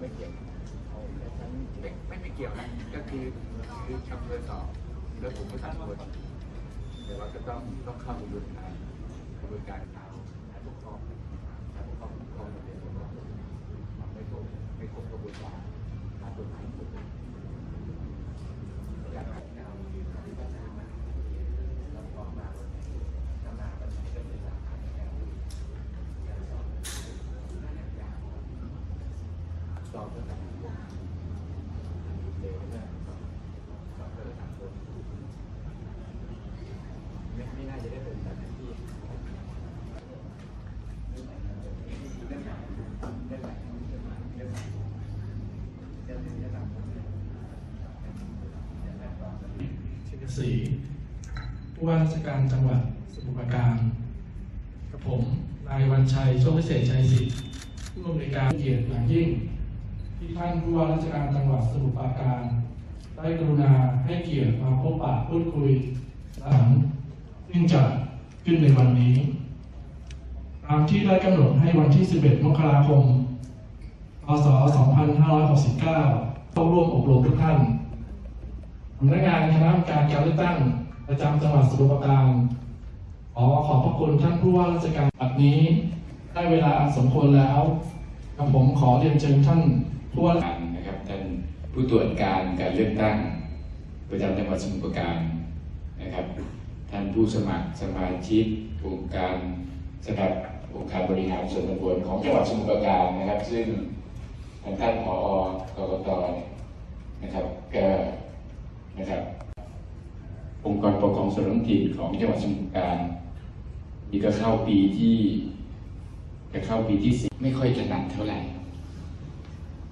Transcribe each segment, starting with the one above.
ไม่เกี่ยวเอาแค่ชั้นไม่ไม่ไม่เกี่ยวนะก็คือคือทำเภอสอบแล้วผมก็สั่งคนแต่ว่าก็ต้องต้องเข้ากระบวนการกระบวนการเอาให้ปกครองให้ปกครองปกครองระเบียบระบบไม่ครบไม่ครบกระบวนการตามกฎหมายกฎหมายอยากให้เอาที่ปัญหามาแล้วพอมาทำงานกันก็เป็นสาขาแถวการสอบนั่นแหละอย่างส อบก็ทำเร็วเนี่ยนะสอบก็ต่างคนไม่ไม่น่าจะได้เป็นแบบที่เรื่องไหนเรื่องไหนเรื่องไหนเรื่องไหนเรื่องไหนเรื่องไหนที่สี่ผู้ว่าราชการจังหวัดสมุทรปราการกับผมนายวันชัยโชควิเศษชัยศิษย์ผู้อำนวยการเกียรติอย่างยิ่ง ที่ท่านผู้ว่าราชการจังหวัดสมุทรปราการ ได้กรุณาให้เกียรติมาพบปะพูดคุยหลังซึ่งจะขึ้นในวันนี้ ตามที่ได้กำหนดให้วันที่ 11 มกราคม พศ 2569เข้าร่วมอบรมทุกท่านสำนักงานคณะกรรมการการเลือกตั้งประจำจังหวัดสมุทรปราการขอขอบพระคุณท่านผู้ว่าราชการบัดนี้ ได้เวลาอันสมควรแล้วกับผมขอเรียนเชิญท่าน ผู้ว่าการนะครับท่านผู้ตรวจการการเลือกตั้ง ประจำจังหวัดสมุทรปราการนะครับ ท่านผู้สมัครสมาชิกองค์การสำนับองค์การบริหารส่วนตำบลของจังหวัดสมุทรปราการนะครับ ซึ่งทางท่านผอกกตนะครับก็นะครับองค์กรปกครองส่วนท้องถิ่นของจังหวัดสมุทรปราการนี่ก็เข้าปีที่จะเข้าปีที่สิบไม่ค่อยถนัดเท่าไหร่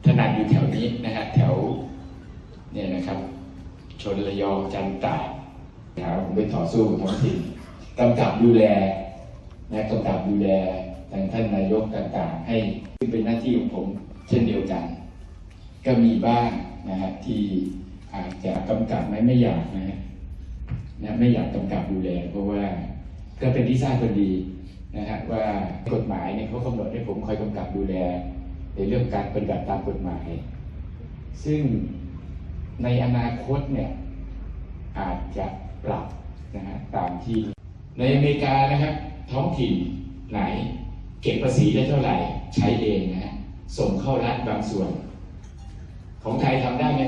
ถนัดอยู่แถวนี้นะฮะแถวเนี่ยนะครับชนระยองจันตานะครับผมไปต่อสู้กับท้องถิ่นกำกับดูแลนะกำกับดูแลทางท่านนายกต่างๆ ให้ซึ่งเป็นหน้าที่ของผมเช่นเดียวกัน ก็มีบ้างนะฮะที่อาจจะกำกับไหมไม่อยากนะฮะนะไม่อยากกำกับดูแลเพราะว่าก็เป็นที่ทราบกันดีนะฮะว่ากฎหมายเนี่ยเขากำหนดให้ผมคอยกำกับดูแล ในเรื่องการปฏิบัติตามกฎหมาย ซึ่งในอนาคตเนี่ยอาจจะปรับนะฮะตามที่ในอเมริกานะครับ ท้องถิ่นไหน เก็บภาษีได้เท่าไหร่ใช้เองนะฮะส่งเข้ารัฐบางส่วน ของไทยทำได้ไหม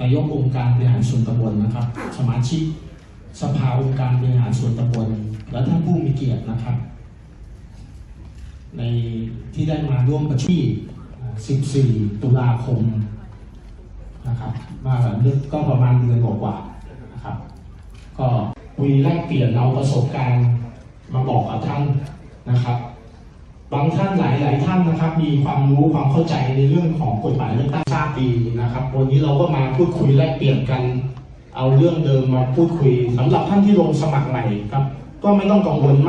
นายกองค์การบริหารส่วนตำบลนะครับ สมาชิกสภาองค์การบริหารส่วนตำบล และท่านผู้มีเกียรตินะครับ ในที่ได้มาร่วมประชุม14 ตุลาคมนะครับ มาเดือนก็ประมาณเดือนกว่าๆนะครับ ก็คุยแลกเปลี่ยนเอาประสบการณ์มาบอกกับท่านนะครับ บางท่านหลายหลายๆท่านนะครับ มีความรู้ความเข้าใจในเรื่องของกฎหมายเลือกตั้งทราบดีนะครับ วันนี้เราก็มาพูดคุยแลกเปลี่ยนกัน เอาเรื่องเดิมมาพูดคุยสำหรับท่านที่ลงสมัครใหม่ครับ ก็ไม่ต้องกังวลมาก